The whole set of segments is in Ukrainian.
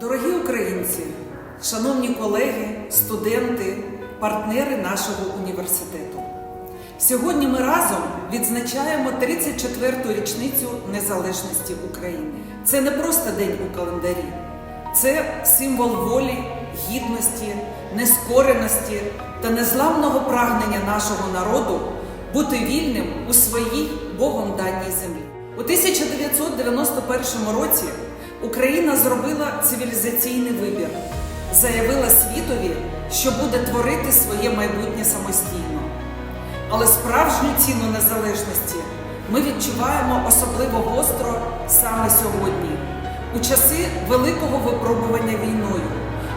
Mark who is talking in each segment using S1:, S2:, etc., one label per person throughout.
S1: Дорогі українці, шановні колеги, студенти, партнери нашого університету. Сьогодні ми разом відзначаємо 34-ту річницю незалежності України. Це не просто день у календарі, це символ волі, гідності, нескореності та незламного прагнення нашого народу бути вільним у своїй Богом даній землі. У 1991 році Україна зробила цивілізаційний вибір, заявила світові, що буде творити своє майбутнє самостійно. Але справжню ціну незалежності ми відчуваємо особливо гостро саме сьогодні, у часи великого випробування війною,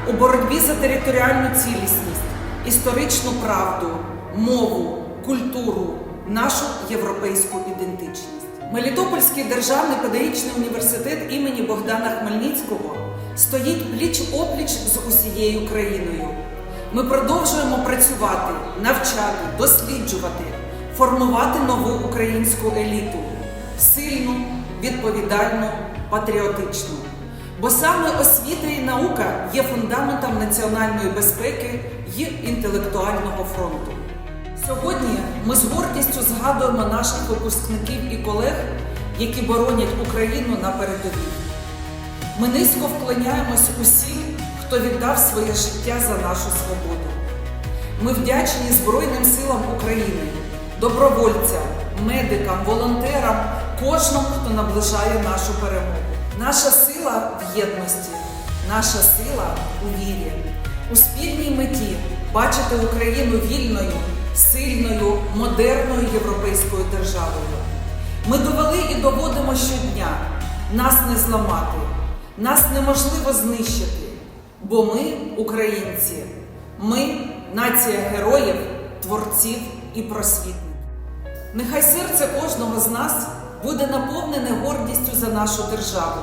S1: у боротьбі за територіальну цілісність, історичну правду, мову, культуру, нашу європейську ідентичність. Мелітопольський державний педагогічний університет імені Богдана Хмельницького стоїть пліч опліч з усією країною. Ми продовжуємо працювати, навчати, досліджувати, формувати нову українську еліту сильну, відповідальну, патріотичну. Бо саме освіта і наука є фундаментом національної безпеки й інтелектуального фронту. Сьогодні ми з гордістю згадуємо наших випускників і колег, які боронять Україну на передовій. Ми низько вклоняємось усім, хто віддав своє життя за нашу свободу. Ми вдячні Збройним силам України, добровольцям, медикам, волонтерам, кожному, хто наближає нашу перемогу. Наша сила в єдності, наша сила у вірі, у спільній меті бачити Україну вільною, сильною, модерною європейською державою. Ми довели і доводимо щодня нас не зламати, нас неможливо знищити, бо ми українці, ми нація героїв, творців і просвітників. Нехай серце кожного з нас буде наповнене гордістю за нашу державу,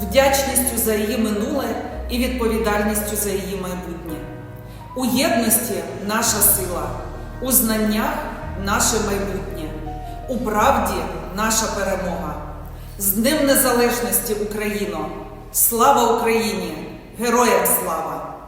S1: вдячністю за її минуле і відповідальністю за її майбутнє. У єдності наша сила, у знаннях наше майбутнє, у правді наша перемога. З Днем Незалежності Україно! Слава Україні! Героям слава!